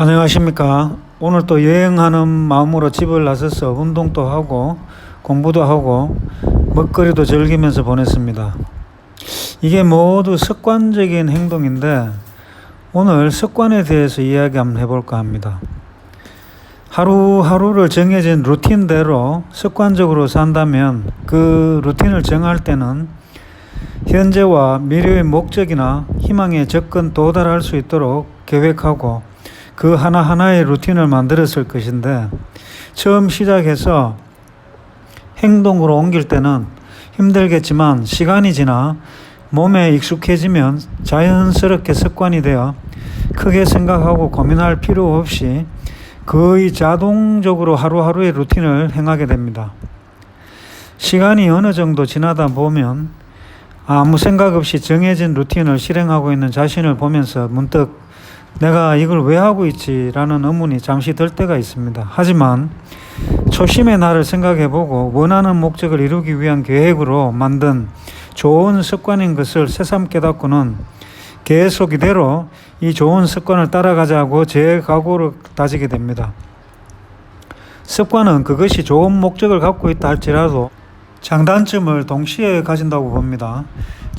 안녕하십니까. 오늘 또 여행하는 마음으로 집을 나서서 운동도 하고 공부도 하고 먹거리도 즐기면서 보냈습니다. 이게 모두 습관적인 행동인데 오늘 습관에 대해서 이야기 한번 해볼까 합니다. 하루하루를 정해진 루틴대로 습관적으로 산다면 그 루틴을 정할 때는 현재와 미래의 목적이나 희망에 접근 도달할 수 있도록 계획하고 그 하나하나의 루틴을 만들었을 것인데 처음 시작해서 행동으로 옮길 때는 힘들겠지만 시간이 지나 몸에 익숙해지면 자연스럽게 습관이 되어 크게 생각하고 고민할 필요 없이 거의 자동적으로 하루하루의 루틴을 행하게 됩니다. 시간이 어느 정도 지나다 보면 아무 생각 없이 정해진 루틴을 실행하고 있는 자신을 보면서 문득 내가 이걸 왜 하고 있지라는 의문이 잠시 들 때가 있습니다. 하지만 초심의 나를 생각해 보고 원하는 목적을 이루기 위한 계획으로 만든 좋은 습관인 것을 새삼 깨닫고는 계속 이대로 이 좋은 습관을 따라가자고 제 각오를 다지게 됩니다. 습관은 그것이 좋은 목적을 갖고 있다 할지라도 장단점을 동시에 가진다고 봅니다.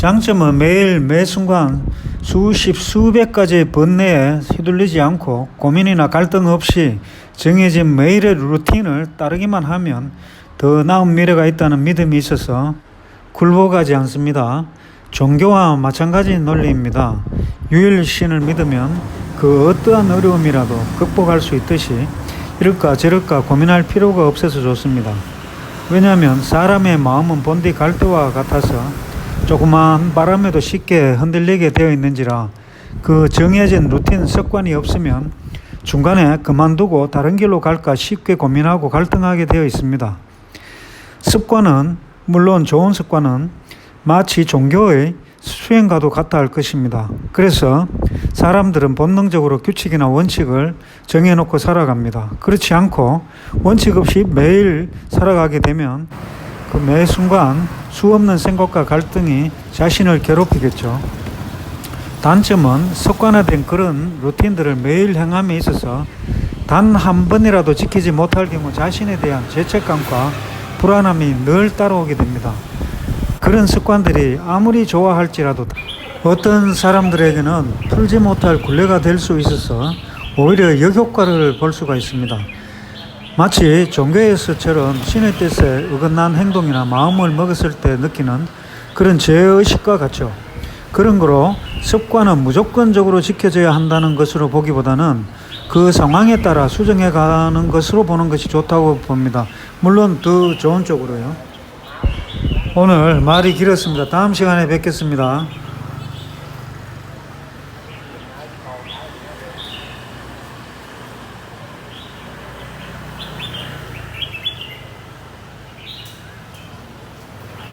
장점은 매일 매 순간 수십 수백 가지의 번뇌에 휘둘리지 않고 고민이나 갈등 없이 정해진 매일의 루틴을 따르기만 하면 더 나은 미래가 있다는 믿음이 있어서 굴복하지 않습니다. 종교와 마찬가지 논리입니다. 유일신을 믿으면 그 어떠한 어려움이라도 극복할 수 있듯이 이럴까 저럴까 고민할 필요가 없어서 좋습니다. 왜냐하면 사람의 마음은 본디 갈대와 같아서 조그만 바람에도 쉽게 흔들리게 되어 있는지라 그 정해진 루틴 습관이 없으면 중간에 그만두고 다른 길로 갈까 쉽게 고민하고 갈등하게 되어 있습니다. 습관은 물론 좋은 습관은 마치 종교의 수행과도 같아 할 것입니다. 그래서 사람들은 본능적으로 규칙이나 원칙을 정해놓고 살아갑니다. 그렇지 않고 원칙 없이 매일 살아가게 되면 그 매 순간 수없는 생각과 갈등이 자신을 괴롭히겠죠. 단점은 습관화된 그런 루틴들을 매일 행함에 있어서 단 한 번이라도 지키지 못할 경우 자신에 대한 죄책감과 불안함이 늘 따라오게 됩니다. 그런 습관들이 아무리 좋아할지라도 어떤 사람들에게는 풀지 못할 굴레가 될 수 있어서 오히려 역효과를 볼 수가 있습니다. 마치 종교에서처럼 신의 뜻에 어긋난 행동이나 마음을 먹었을 때 느끼는 그런 죄의식과 같죠. 그런 거로 습관은 무조건적으로 지켜져야 한다는 것으로 보기보다는 그 상황에 따라 수정해 가는 것으로 보는 것이 좋다고 봅니다. 물론 더 좋은 쪽으로요. 오늘 말이 길었습니다. 다음 시간에 뵙겠습니다.